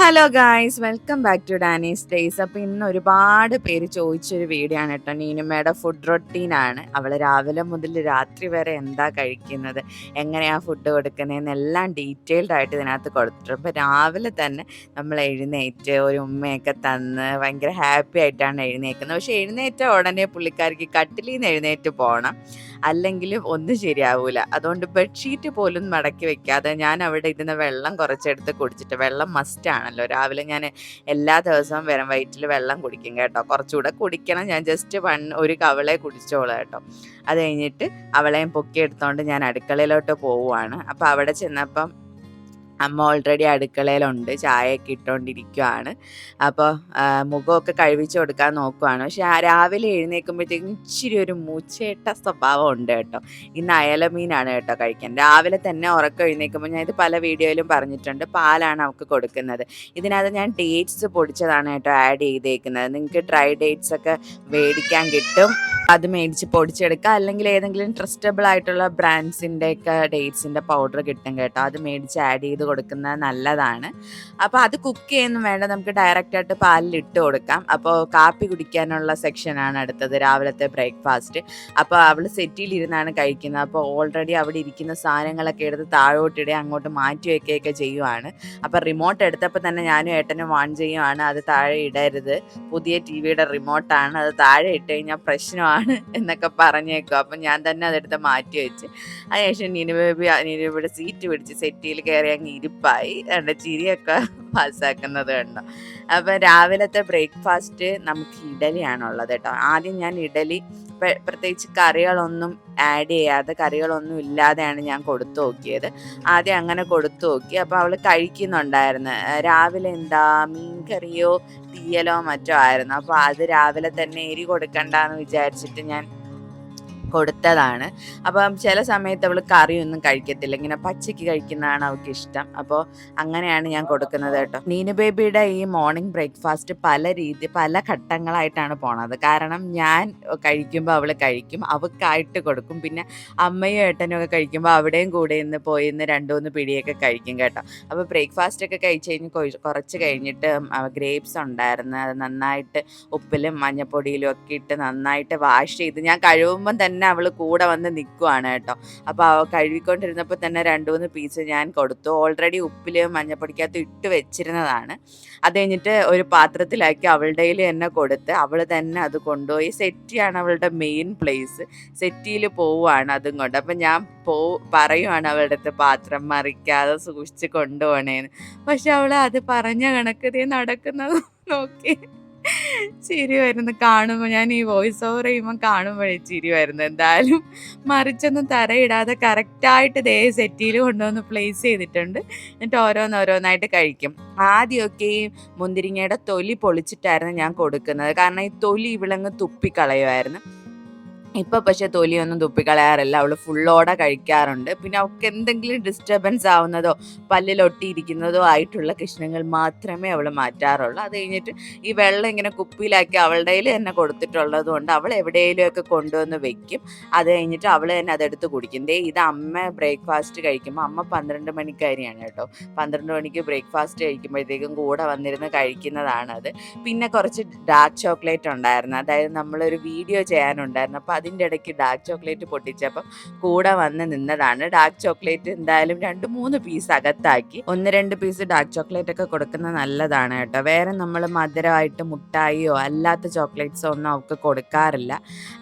Hello guys welcome back to Danny's days അപ്പോൾ ഇന്ന് ഒരുപാട് പേര് ചോദിച്ചൊരു വീഡിയോ ആണ് കേട്ടോ. നീനുമ്മയുടെ ഫുഡ് റൊട്ടീനാണ് അവൾ രാവിലെ മുതൽ രാത്രി വരെ എന്താ കഴിക്കുന്നത്? എങ്ങനെയാണ് ഫുഡ് കൊടുക്കുന്നതെന്നെല്ലാം ഡീറ്റെയിൽഡ് ആയിട്ട് ഇതിനകത്ത് കൊടുത്തിട്ടുണ്ട്. അപ്പോൾ രാവിലെ തന്നെ നമ്മൾ എഴുന്നേറ്റ് ഒരു ഉമ്മയൊക്കെ തന്ന് ഭയങ്കര ഹാപ്പി ആയിട്ടാണ് എഴുന്നേക്കുന്നത്. പക്ഷേ എഴുന്നേറ്റ ഉടനെ പുള്ളിക്കാർക്ക് കട്ടിലിന്ന് എഴുന്നേറ്റ് പോകണം അല്ലെങ്കിൽ ഒന്നും ശരിയാവൂല. അതുകൊണ്ട് ബെഡ്ഷീറ്റ് പോലും മടക്കി വെക്കാതെ ഞാൻ അവിടെ ഇരുന്ന് വെള്ളം കുറച്ചെടുത്ത് കുടിച്ചിട്ട് വെള്ളം മസ്റ്റ് ആണല്ലോ. രാവിലെ ഞാൻ എല്ലാ ദിവസവും വെറും വയറ്റിൽ വെള്ളം കുടിക്കും കേട്ടോ. കുറച്ചുകൂടെ കുടിക്കണം. ഞാൻ ജസ്റ്റ് വൺ ഒരു കവളെ കുടിച്ചോളാം കേട്ടോ. അത് കഴിഞ്ഞിട്ട് അവളെയും പൊക്കി എടുത്തോണ്ട് ഞാൻ അടുക്കളയിലോട്ട് പോവുകയാണ് അപ്പോൾ അവിടെ ചെന്നപ്പം അമ്മ ഓൾറെഡി അടുക്കളയിലുണ്ട്. ചായയൊക്കെ ഇട്ടുകൊണ്ടിരിക്കുവാണ് അപ്പോൾ മുഖമൊക്കെ കഴിവിച്ച് കൊടുക്കാൻ നോക്കുവാണ്. പക്ഷെ രാവിലെ എഴുന്നേൽക്കുമ്പോഴത്തേക്കും ഇച്ചിരി ഒരു മൂച്ചേട്ട സ്വഭാവം ഉണ്ട് കേട്ടോ. ഇന്ന് അയലമീനാണ് കേട്ടോ കഴിക്കാൻ. രാവിലെ തന്നെ ഉറക്കം എഴുന്നേൽക്കുമ്പോൾ ഞാൻ ഇത് പല വീഡിയോയിലും പറഞ്ഞിട്ടുണ്ട്. പാലാണ് അവൾക്ക് കൊടുക്കുന്നത്. ഇതിനകത്ത് ഞാൻ ഡേറ്റ്സ് പൊടിച്ചതാണ് കേട്ടോ ആഡ് ചെയ്തേക്കുന്നത്. നിങ്ങൾക്ക് ഡ്രൈ ഡേറ്റ്സ് ഒക്കെ മേടിക്കാൻ കിട്ടും. അത് മേടിച്ച് പൊടിച്ചെടുക്കുക. അല്ലെങ്കിൽ ഏതെങ്കിലും ട്രസ്റ്റബിൾ ആയിട്ടുള്ള ബ്രാൻഡ്സിന്റെ ഒക്കെ ഡേറ്റ്സിന്റെ പൗഡർ കിട്ടും കേട്ടോ. അത് മേടിച്ച് ആഡ് ചെയ്ത് കൊടുക്കുന്നത് നല്ലതാണ്. അപ്പോൾ അത് കുക്ക് ചെയ്യുന്നു വേണ്ട നമുക്ക് ഡയറക്റ്റായിട്ട് പാലിൽ ഇട്ട് കൊടുക്കാം. അപ്പോൾ കാപ്പി കുടിക്കാനുള്ള സെക്ഷനാണ് അടുത്തത് രാവിലത്തെ ബ്രേക്ക്ഫാസ്റ്റ് അപ്പോൾ അവൾ സെറ്റിയിലിരുന്നാണ് കഴിക്കുന്നത്. അപ്പോൾ ഓൾറെഡി അവിടെ ഇരിക്കുന്ന സാധനങ്ങളൊക്കെ എടുത്ത് താഴോട്ടിടെ അങ്ങോട്ട് മാറ്റി വയ്ക്കുകയൊക്കെ ചെയ്യുവാണ്. അപ്പോൾ റിമോട്ട് എടുത്തപ്പോൾ തന്നെ ഞാനും ഏട്ടനും വാൺ ചെയ്യുവാണ്. അത് താഴെ ഇടരുത്. പുതിയ ടി വിയുടെ റിമോട്ടാണ് അത് താഴെ ഇട്ട് കഴിഞ്ഞാൽ പ്രശ്നമാണ് എന്നൊക്കെ പറഞ്ഞേക്കും. അപ്പം ഞാൻ തന്നെ അതെടുത്ത് മാറ്റി വെച്ച്. അതിനുശേഷം നീനു ബേബി സീറ്റ് പിടിച്ച് സെറ്റിയിൽ കയറി അങ്ങ് ഇരിപ്പായി. എന്റെ ചിരിയൊക്കെ പാസ്സാക്കുന്നത് കണ്ടോ. അപ്പം രാവിലത്തെ ബ്രേക്ക്ഫാസ്റ്റ് നമുക്ക് ഇഡലിയാണുള്ളത് കേട്ടോ. ആദ്യം ഞാൻ ഇഡലി പ്രത്യേകിച്ച് കറികളൊന്നും ആഡ് ചെയ്യാതെ കറികളൊന്നും ഇല്ലാതെയാണ് ഞാൻ കൊടുത്തു നോക്കിയത്. ആദ്യം അങ്ങനെ കൊടുത്തു നോക്കി. അപ്പോൾ അവൾ കഴിക്കുന്നുണ്ടായിരുന്നു. രാവിലെ എന്താ? മീൻ കറിയോ തീയലോ മറ്റോ ആയിരുന്നു. അപ്പോൾ അത് രാവിലെ തന്നെ എരി കൊടുക്കണ്ടെന്ന് വിചാരിച്ചിട്ട് ഞാൻ കൊടുത്തതാണ്. അപ്പം ചില സമയത്ത് അവൾ കറിയൊന്നും കഴിക്കത്തില്ല. ഇങ്ങനെ പച്ചയ്ക്ക് കഴിക്കുന്നതാണ് അവൾക്ക് ഇഷ്ടം. അപ്പോൾ അങ്ങനെയാണ് ഞാൻ കൊടുക്കുന്നത് കേട്ടോ. നീനു ബേബിയുടെ ഈ മോർണിംഗ് ബ്രേക്ക്ഫാസ്റ്റ് പല രീതി പല ഘട്ടങ്ങളായിട്ടാണ് പോണത്. കാരണം ഞാൻ കഴിക്കുമ്പോൾ അവൾ കഴിക്കും അവൾക്കായിട്ട് കൊടുക്കും. പിന്നെ അമ്മയും ഏട്ടനും ഒക്കെ കഴിക്കുമ്പോൾ അവിടെയും കൂടെ ഇന്ന് പോയി ഇന്ന് രണ്ടു മൂന്ന് പിടിയൊക്കെ കഴിക്കും കേട്ടോ. അപ്പോൾ ബ്രേക്ക്ഫാസ്റ്റ് ഒക്കെ കഴിച്ച് കഴിഞ്ഞ് കുറച്ച് കഴിഞ്ഞിട്ട് ഗ്രേപ്സ് ഉണ്ടായിരുന്നു. അത് നന്നായിട്ട് ഉപ്പിലും മഞ്ഞപ്പൊടിയിലും ഒക്കെ ഇട്ട് നന്നായിട്ട് വാഷ് ചെയ്ത് ഞാൻ കഴിവുമ്പം തന്നെ അവൾ കൂടെ വന്ന് നിൽക്കുവാണ് കേട്ടോ. അപ്പോൾ കഴുകിക്കൊണ്ടിരുന്നപ്പോൾ തന്നെ രണ്ട് മൂന്ന് പീസ് ഞാൻ കൊടുത്തു. ഓൾറെഡി ഉപ്പിൽ മഞ്ഞപ്പൊടിക്കകത്ത് ഇട്ട് വെച്ചിരുന്നതാണ്. അത് കഴിഞ്ഞിട്ട് ഒരു പാത്രത്തിലാക്കി അവളുടെ തന്നെ കൊടുത്ത് അവൾ തന്നെ അത് കൊണ്ടുപോയി. സെറ്റിയാണ് അവളുടെ മെയിൻ പ്ലേസ് സെറ്റിയിൽ പോവുകയാണ് അതും കൊണ്ട്. അപ്പം ഞാൻ പോ പറയുവാണ് അവളുടെ അടുത്ത് പാത്രം മറിക്കാതെ സൂക്ഷിച്ച് കൊണ്ടുപോകണേന്ന് പക്ഷെ അവൾ അത് പറഞ്ഞ കണക്കതേ നടക്കുന്നത് നോക്കി. ചിരി വരുന്നു കാണുമ്പോൾ ഞാൻ ഈ വോയിസ് ഓവർ ചെയ്യുമ്പോൾ കാണുമ്പോഴേ ചിരി വരുന്നു എന്തായാലും മറിച്ചൊന്നും തറയിടാതെ കറക്റ്റായിട്ട് ദേ സെറ്റിയിൽ കൊണ്ടുവന്ന് പ്ലേസ് ചെയ്തിട്ടുണ്ട്. എന്നിട്ട് ഓരോന്നോരോന്നായിട്ട് കഴിക്കും. ആദ്യമൊക്കെ ഈ മുന്തിരിങ്ങയുടെ തൊലി പൊളിച്ചിട്ടായിരുന്നു ഞാൻ കൊടുക്കുന്നത്. കാരണം ഈ തൊലി ഇവിളങ്ങ് തുപ്പിക്കളയുമായിരുന്നു. ഇപ്പൊ പക്ഷെ തൊലിയൊന്നും തുപ്പിക്കളയാറില്ല. അവൾ ഫുള്ളോടെ കഴിക്കാറുണ്ട്. പിന്നെ അവൾക്ക് എന്തെങ്കിലും ഡിസ്റ്റർബൻസ് ആവുന്നതോ പല്ലിലൊട്ടിയിരിക്കുന്നതോ ആയിട്ടുള്ള കഷ്ണങ്ങൾ മാത്രമേ അവൾ മാറ്റാറുള്ളൂ. അത് കഴിഞ്ഞിട്ട് ഈ വെള്ളം ഇങ്ങനെ കുപ്പിയിലാക്കി അവളുടെ തന്നെ കൊടുത്തിട്ടുള്ളത് കൊണ്ട് അവൾ എവിടെയെങ്കിലുമൊക്കെ കൊണ്ടുവന്ന് വെക്കും. അത് കഴിഞ്ഞിട്ട് അവൾ തന്നെ അതെടുത്ത് കുടിക്കും. ദേ ഇത് അമ്മ ബ്രേക്ക്ഫാസ്റ്റ് കഴിക്കുമ്പോൾ അമ്മ പന്ത്രണ്ട് മണിക്കാരിയാണ് കേട്ടോ. പന്ത്രണ്ട് മണിക്ക് ബ്രേക്ക്ഫാസ്റ്റ് കഴിക്കുമ്പോഴത്തേക്കും കൂടെ വന്നിരുന്ന് കഴിക്കുന്നതാണ് അത് പിന്നെ കുറച്ച് ഡാർക്ക് ചോക്ലേറ്റ് ഉണ്ടായിരുന്നു. അതായത് നമ്മളൊരു വീഡിയോ ചെയ്യാനുണ്ടായിരുന്നു. അപ്പോൾ അതിന്റെ ഇടയ്ക്ക് ഡാർക്ക് ചോക്ലേറ്റ് പൊട്ടിച്ചപ്പം കൂടെ വന്ന് നിന്നതാണ്. ഡാർക്ക് ചോക്ലേറ്റ് എന്തായാലും രണ്ട് മൂന്ന് പീസ് അകത്താക്കി. ഒന്ന് രണ്ട് പീസ് ഡാർക്ക് ചോക്ലേറ്റ് ഒക്കെ കൊടുക്കുന്നത് നല്ലതാണ് കേട്ടോ. വേറെ നമ്മൾ മധുരമായിട്ട് മുട്ടായിയോ അല്ലാത്ത ചോക്ലേറ്റ്സോ ഒന്നും അവൾക്ക് കൊടുക്കാറില്ല.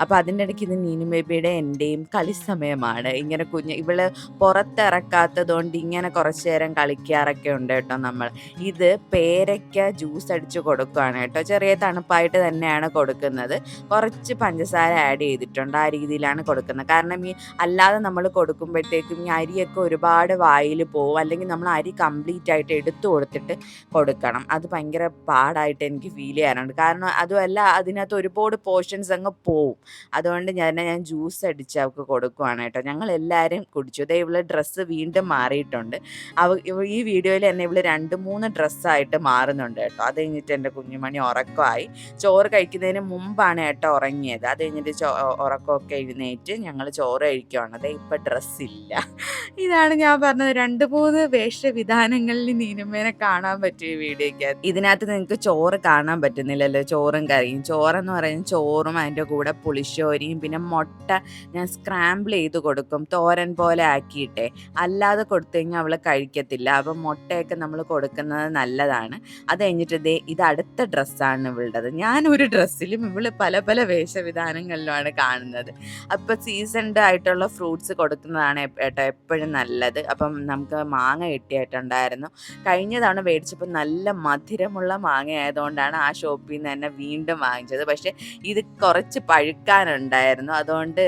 അപ്പോൾ അതിന്റെ ഇടയ്ക്ക് ഇത് നീനു ബേബിയുടെ എന്റെയും കളി സമയമാണ് ഇങ്ങനെ കുഞ്ഞ് ഇവൾ പുറത്തിറക്കാത്തത് കൊണ്ട് ഇങ്ങനെ കുറച്ച് നേരം കളിക്കാറൊക്കെ ഉണ്ട് കേട്ടോ നമ്മൾ ഇത് പേരയ്ക്ക ജ്യൂസ് അടിച്ച് കൊടുക്കുകയാണ് കേട്ടോ. ചെറിയ തണുപ്പായിട്ട് തന്നെയാണ് കൊടുക്കുന്നത്. കുറച്ച് പഞ്ചസാര ആഡ് ചെയ്തിട്ടുണ്ട് ആ രീതിയിലാണ് കൊടുക്കുന്നത്. കാരണം ഈ അല്ലാതെ നമ്മൾ കൊടുക്കുമ്പോഴത്തേക്കും ഈ അരിയൊക്കെ ഒരുപാട് വായിൽ പോവും അല്ലെങ്കിൽ നമ്മൾ അരി കംപ്ലീറ്റ് ആയിട്ട് എടുത്തു കൊടുത്തിട്ട് കൊടുക്കണം. അത് ഭയങ്കര പാടായിട്ട് എനിക്ക് ഫീൽ ചെയ്യാറുണ്ട് കാരണം അതുമല്ല അതിനകത്ത് ഒരുപാട് പോർഷൻസ് അങ്ങ് പോവും. അതുകൊണ്ട് ഞാൻ ഞാൻ ജ്യൂസ് അടിച്ച് അവൾക്ക് കൊടുക്കുവാണ് കേട്ടോ. ഞങ്ങൾ എല്ലാവരും കുടിച്ചു. ദേ ഇവിടെ ഡ്രസ്സ് വീണ്ടും മാറിയിട്ടുണ്ട്. അവ ഈ വീഡിയോയിൽ തന്നെ ഇവൾ രണ്ട് മൂന്ന് ഡ്രസ്സായിട്ട് മാറുന്നുണ്ട് കേട്ടോ. അത് കഴിഞ്ഞിട്ട് എന്റെ കുഞ്ഞുമണി ഉറക്കമായി. ചോറ് കഴിക്കുന്നതിന് മുമ്പാണ് ഏട്ടോ ഉറങ്ങിയത്. അത് കഴിഞ്ഞിട്ട് ഉറക്കമൊക്കെ എഴുന്നേറ്റ് ഞങ്ങൾ ചോറ് കഴിക്കുകയാണ് അതെ ഇപ്പം ഡ്രസ്സില്ല ഇതാണ് ഞാൻ പറഞ്ഞത്. രണ്ട് മൂന്ന് വേഷവിധാനങ്ങളിൽ നീനുമേനെ കാണാൻ പറ്റും ഈ വീഡിയോയ്ക്ക്. ഇതിനകത്ത് നിങ്ങൾക്ക് ചോറ് കാണാൻ പറ്റുന്നില്ലല്ലോ. ചോറും കറിയും. ചോറെന്ന് പറയുന്നത് ചോറും അതിന്റെ കൂടെ പുളിശ്ശോരിയും പിന്നെ മുട്ട ഞാൻ സ്ക്രാമ്പിൾ ചെയ്ത് കൊടുക്കും. തോരൻ പോലെ ആക്കിയിട്ടെ. അല്ലാതെ കൊടുത്തു കഴിഞ്ഞാൽ അവൾ കഴിക്കത്തില്ല. അപ്പം മുട്ടയൊക്കെ നമ്മൾ കൊടുക്കുന്നത് നല്ലതാണ്. അത് കഴിഞ്ഞിട്ട് ദേ ഇത് അടുത്ത ഡ്രസ്സാണ് ഇവളുടേത്. ഞാൻ ഒരു ഡ്രസ്സിലും ഇവൾ പല പല വേഷവിധാനങ്ങളിലുമാണ് കാണുന്നത്. അപ്പം സീസൺഡ് ആയിട്ടുള്ള ഫ്രൂട്ട്സ് കൊടുക്കുന്നതാണ് ഏട്ടോ എപ്പോഴും നല്ലത്. അപ്പം നമുക്ക് മാങ്ങ കിട്ടിയിട്ടുണ്ടായിരുന്നു. കഴിഞ്ഞ തവണ മേടിച്ചപ്പോൾ നല്ല മധുരമുള്ള മാങ്ങ ആയതുകൊണ്ടാണ് ആ ഷോപ്പിൽ നിന്ന് തന്നെ വീണ്ടും വാങ്ങിച്ചത്. പക്ഷേ ഇത് കുറച്ച് പഴുക്കാനുണ്ടായിരുന്നു. അതുകൊണ്ട്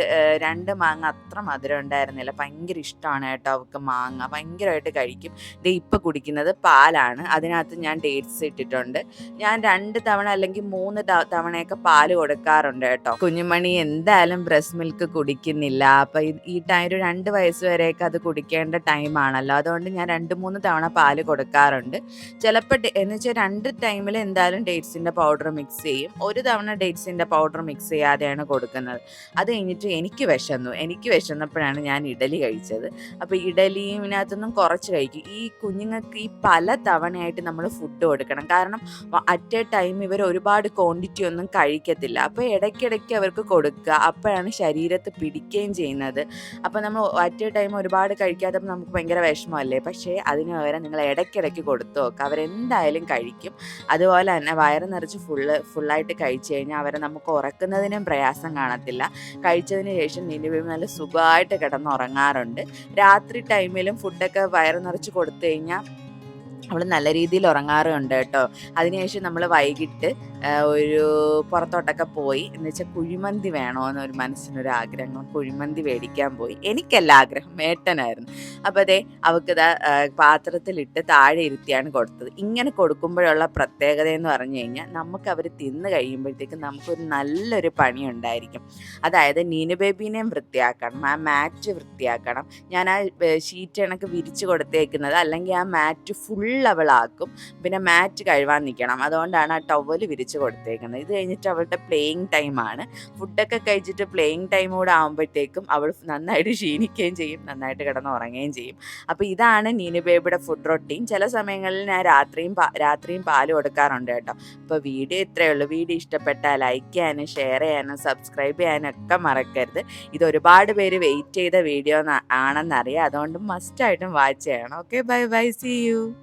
രണ്ട് മാങ്ങ അത്ര മധുരം ഉണ്ടായിരുന്നില്ല. ഭയങ്കര ഇഷ്ടമാണ് കേട്ടോ അവൾക്ക് മാങ്ങ. ഭയങ്കരമായിട്ട് കഴിക്കും. ഇത് ഇപ്പം കുടിക്കുന്നത് പാലാണ്. അതിനകത്ത് ഞാൻ ഡേറ്റ്സ് ഇട്ടിട്ടുണ്ട്. ഞാൻ രണ്ട് തവണ അല്ലെങ്കിൽ മൂന്ന് തവണയൊക്കെ പാൽ കൊടുക്കാറുണ്ട് കേട്ടോ കുഞ്ഞുമണി എന്തായാലും ബ്രസ്റ്റ് മിൽക്ക് കുടിക്കുന്നില്ല. അപ്പം ഈ ടൈം ഒരു രണ്ട് വയസ്സ് വരെയൊക്കെ അത് കുടിക്കേണ്ട ടൈമാണല്ലോ. അതുകൊണ്ട് ഞാൻ രണ്ട് മൂന്ന് തവണ പാൽ കൊടുക്കാറുണ്ട്. ചിലപ്പോൾ എന്ന് വെച്ചാൽ രണ്ട് ടൈമിൽ എന്തായാലും ഡേറ്റ്സിന്റെ പൗഡർ മിക്സ് ചെയ്യും. ഒരു തവണ ഡേറ്റ്സിന്റെ പൗഡർ മിക്സ് ചെയ്യാതെയാണ് കൊടുക്കുന്നത്. അത് കഴിഞ്ഞിട്ട് എനിക്ക് വിശന്നു. എനിക്ക് വിശന്നപ്പോഴാണ് ഞാൻ ഇഡലി കഴിച്ചത്. അപ്പോൾ ഇഡലിയും ഇതിനകത്തൊന്നും കുറച്ച് കഴിക്കും. ഈ കുഞ്ഞുങ്ങൾക്ക് ഈ പല തവണയായിട്ട് നമ്മൾ ഫുഡ് കൊടുക്കണം. കാരണം അറ്റ് എ ടൈം ഇവർ ഒരുപാട് ക്വാണ്ടിറ്റി ഒന്നും കഴിക്കത്തില്ല. അപ്പോൾ ഇടയ്ക്കിടയ്ക്ക് അവർക്ക് കൊടുക്കുക. അപ്പോഴാണ് ശരീരത്ത് പിടിക്കുകയും ചെയ്യുന്നത്. അപ്പോൾ നമ്മൾ അറ്റ് ടൈം ഒരുപാട് കഴിക്കാത്തപ്പോൾ നമുക്ക് ഭയങ്കര വിഷമമല്ലേ? പക്ഷേ അതിന് പകരം നിങ്ങൾ ഇടയ്ക്കിടയ്ക്ക് കൊടുത്തു നോക്കുക അവരെന്തായാലും കഴിക്കും. അതുപോലെ തന്നെ വയറ് നിറച്ച് ഫുള്ള് ഫുള്ളായിട്ട് കഴിച്ചു കഴിഞ്ഞാൽ അവരെ നമുക്ക് ഉറക്കുന്നതിനും പ്രയാസം കാണത്തില്ല. കഴിച്ചതിന് ശേഷം നിലവിൽ നല്ല സുഖമായിട്ട് കിടന്നുറങ്ങാറുണ്ട്. രാത്രി ടൈമിലും ഫുഡൊക്കെ വയറ് നിറച്ച് കൊടുത്തു കഴിഞ്ഞാൽ അവൾ നല്ല രീതിയിൽ ഉറങ്ങാറുണ്ട് കേട്ടോ. അതിനുശേഷം നമ്മൾ വൈകിട്ട് ഒരു പുറത്തോട്ടൊക്കെ പോയി. എന്ന് വെച്ചാൽ കുഴിമന്തി വേണോന്ന് ഒരു മനസ്സിനൊരു ആഗ്രഹം കുഴിമന്തി മേടിക്കാൻ പോയി. എനിക്കല്ല ആഗ്രഹം. മേട്ടനായിരുന്നു. അപ്പോൾ അതെ അവൾക്ക് ഇതാ പാത്രത്തിലിട്ട് താഴെ ഇരുത്തിയാണ് കൊടുത്തത്. ഇങ്ങനെ കൊടുക്കുമ്പോഴുള്ള പ്രത്യേകത എന്ന് പറഞ്ഞു കഴിഞ്ഞാൽ നമുക്ക് അവർ തിന്ന് കഴിയുമ്പോഴത്തേക്കും നമുക്കൊരു നല്ലൊരു പണി ഉണ്ടായിരിക്കും. അതായത് നീന ബേബീനെയും വൃത്തിയാക്കണം. ആ മാറ്റ് വൃത്തിയാക്കണം. ഞാൻ ആ ഷീറ്റ് കണക്ക് വിരിച്ചു കൊടുത്തേക്കുന്നത്. അല്ലെങ്കിൽ ആ മാറ്റ് ഫുൾ അവളാക്കും പിന്നെ മാറ്റ് കഴുവാൻ നിൽക്കണം അതുകൊണ്ടാണ് ആ ടവൽ വിരിച്ചു കൊടുത്തേക്കുന്നത്. ഇത് കഴിഞ്ഞിട്ട് അവളുടെ പ്ലേയിങ് ടൈമാണ് ഫുഡൊക്കെ കഴിച്ചിട്ട് പ്ലേയിങ് ടൈം കൂടെ ആകുമ്പോഴത്തേക്കും അവൾ നന്നായിട്ട് ക്ഷീണിക്കുകയും ചെയ്യും നന്നായിട്ട് കിടന്ന് ഉറങ്ങുകയും ചെയ്യും. അപ്പോൾ ഇതാണ് നീനു ബേബിയുടെ ഫുഡ് റൊട്ടീൻ ചില സമയങ്ങളിൽ ഞാൻ രാത്രിയും രാത്രിയും പാൽ കൊടുക്കാറുണ്ട് കേട്ടോ. അപ്പോൾ വീഡിയോ ഇത്രയേ ഉള്ളൂ. വീഡിയോ ഇഷ്ടപ്പെട്ടാൽ ലൈക്ക് ചെയ്യാനും ഷെയർ ചെയ്യാനും സബ്സ്ക്രൈബ് ചെയ്യാനും ഒക്കെ മറക്കരുത്. ഇത് ഒരുപാട് പേര് വെയിറ്റ് ചെയ്ത വീഡിയോ ആണെന്നറിയാം. അതുകൊണ്ട് മസ്റ്റായിട്ടും വാച്ച് ചെയ്യണം. Okay bye bye see you